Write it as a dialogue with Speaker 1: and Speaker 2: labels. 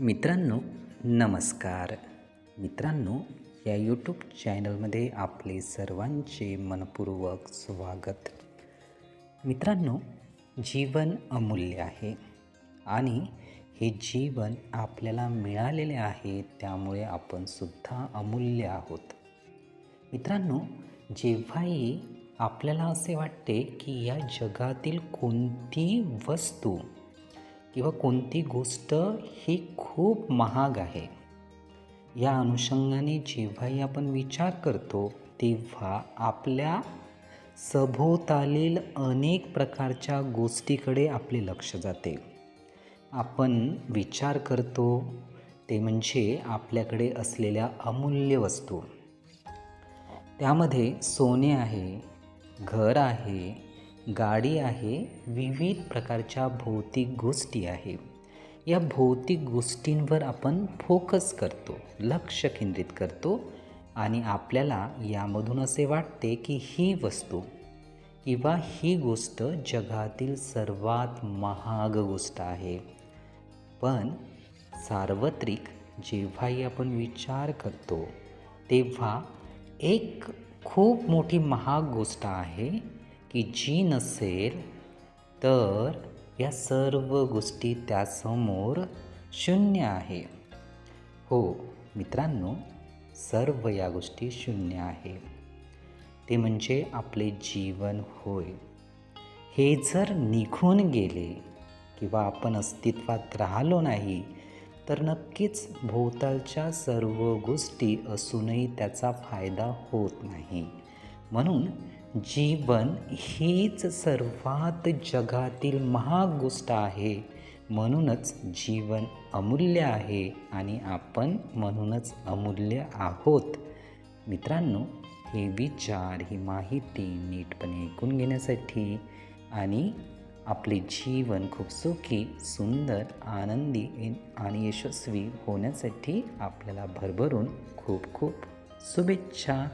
Speaker 1: मित्रांनो नमस्कार. मित्रांनो या यूट्यूब चॅनलमध्ये आपले सर्वांचे मनपूर्वक स्वागत. मित्रांनो जीवन अमूल्य आहे आणि हे जीवन आपल्याला मिळालेले आहे त्यामुळे आपण सुद्धा अमूल्य आहोत. मित्रांनो जेव्हाही आपल्याला असे वाटते की या जगातील कोणती वस्तू किंवा कोणती गोष्ट ही खूप महाग आहे. या अनुषंगाने जेव्हाही आपण विचार करतो तेव्हा आपल्या सभोवतालील अनेक प्रकारच्या गोष्टीकडे आपले लक्ष जाते. आपण विचार करतो ते म्हणजे आपल्याकडे असलेल्या अमूल्य वस्तू. त्यामध्ये सोने आहे घर आहे गाडी आहे विविध प्रकारच्या भौतिक गोष्टी आहे. या भौतिक गोष्टींवर आपण फोकस करतो लक्ष केंद्रित करतो आणि आपल्याला यामधून असे वाटते की ही वस्तू किंवा ही गोष्ट जगातील सर्वात महाग गोष्ट आहे. पण सार्वत्रिक जेव्हाही आपण विचार करतो तेव्हा एक खूप मोठी महाग गोष्ट आहे की जी नसेल तर या सर्व गोष्टी त्यासमोर शून्य आहे. हो मित्रांनो सर्व या गोष्टी शून्य आहे. ते म्हणजे आपले जीवन होय. हे जर निघून गेले किंवा आपण अस्तित्वात राहिलो नाही तर नक्कीच भोवतालच्या सर्व गोष्टी असूनही त्याचा फायदा होत नाही. म्हणून जीवन हीच सर्वात जगातील महाग गोष्ट आहे. म्हणूनच जीवन अमूल्य आहे आणि आपण म्हणूनच अमूल्य आहोत. मित्रांनो हे विचार ही माहिती नीटपणे ऐकून घेण्यासाठी आणि आपले जीवन खूप सुखी सुंदर आनंदी आणि यशस्वी होण्यासाठी आपल्याला भरभरून खूप खूप शुभेच्छा.